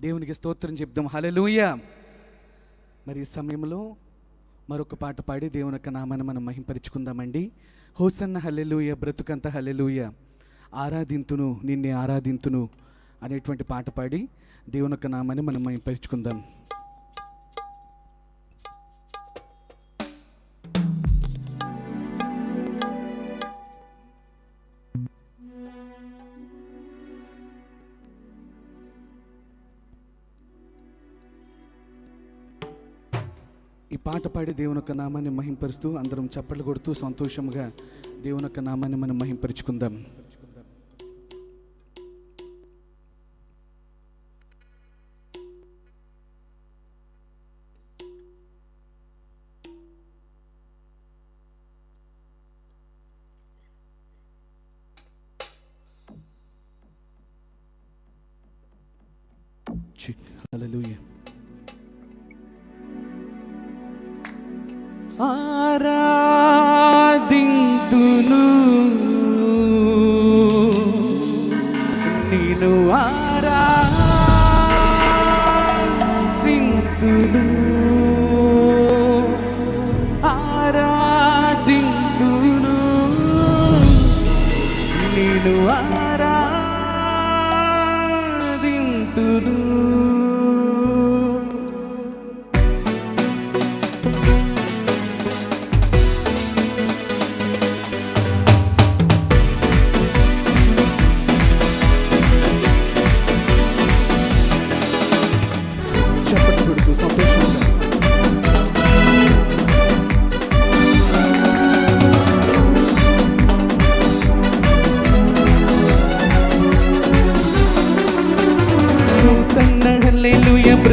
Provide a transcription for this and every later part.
దేవునికి స్తోత్రం చెప్దాం. హలలుయ మరి ఈ సమయంలో మరొక పాట పాడి దేవుని యొక్క నామాన్ని మనం మహింపరుచుకుందామండి. హోసన్న హల్లెలూయ బ్రతుకంత హల్లెలూయ. ఆరాధింతును నిన్నే ఆరాధింతును అనేటువంటి పాట పాడి దేవుని యొక్క నామాన్ని మనం మహింపరుచుకుందాం. ఈ పాట పాడి దేవుని యొక్క నామాన్ని మహింపరుస్తూ అందరం చప్పట్లు కొడుతూ సంతోషంగా దేవుని యొక్క నామాన్ని మనం మహింపరుచుకుందాం Hallelujah. ఆరాధింతును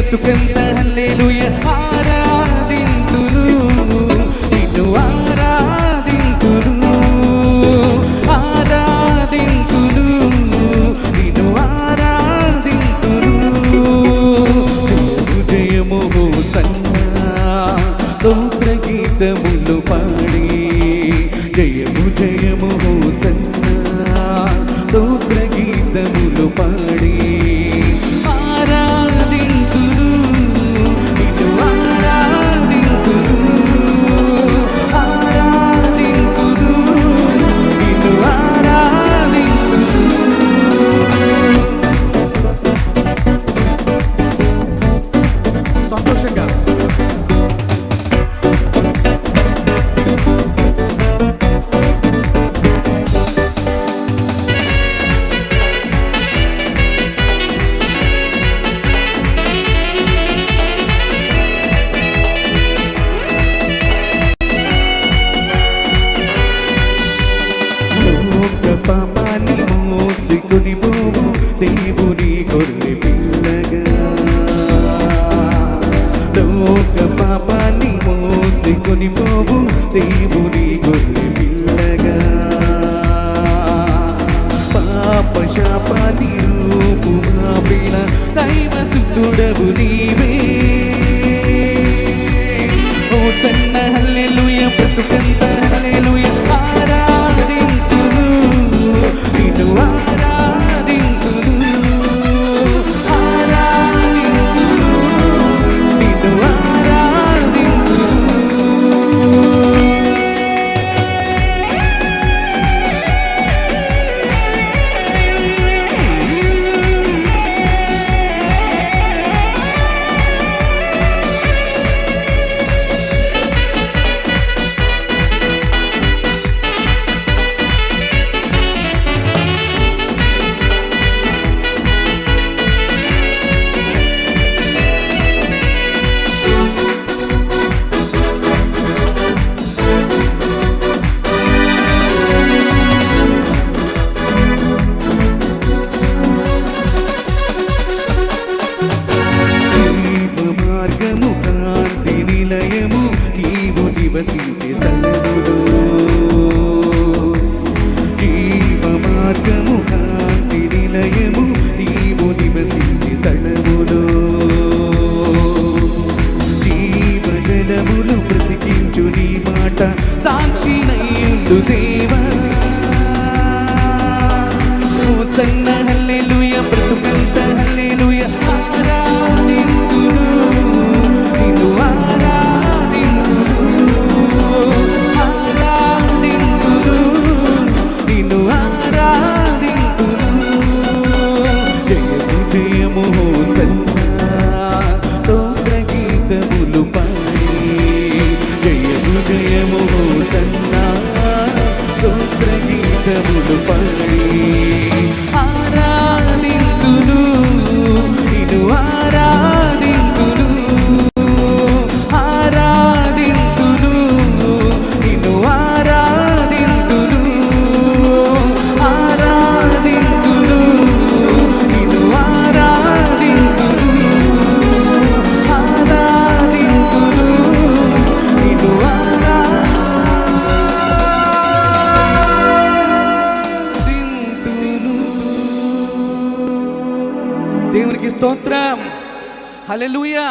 హల్లెలూయ బ్రతుకంత హల్లెలూయ. ఆరాధింతును. నిన్ను ఆరాధింతును. ఆరాధింతును. నిన్ను ఆరాధింతును. జయము సన్నా గీతములు పాడి జయము జయము సన్నా గీతములు పాడి గొర్రె పిల్లగా. లోక పాపాన్ని మోసుకొని పోవు దేవుని గొర్రె పిల్లగా. పాప శాపాన్ని రూపు మాపిన దైవ సుతుడవు నీవే. ఓ సన్న హల్లెలూయ బ్రతుకంతా నీవు నివసించే జీవ మార్గము కాంతి నిలయము నీవు నివసించే స్థలములో జీవ జలములు బ్రతికించు నీ మాట. సాక్షి నయ్యుండు దేవా. ఓ సన్న హల్లెలూయ జయ విజయము సన్నా స్తోత్రగీతములు స్తోత్రం హల్లెలూయా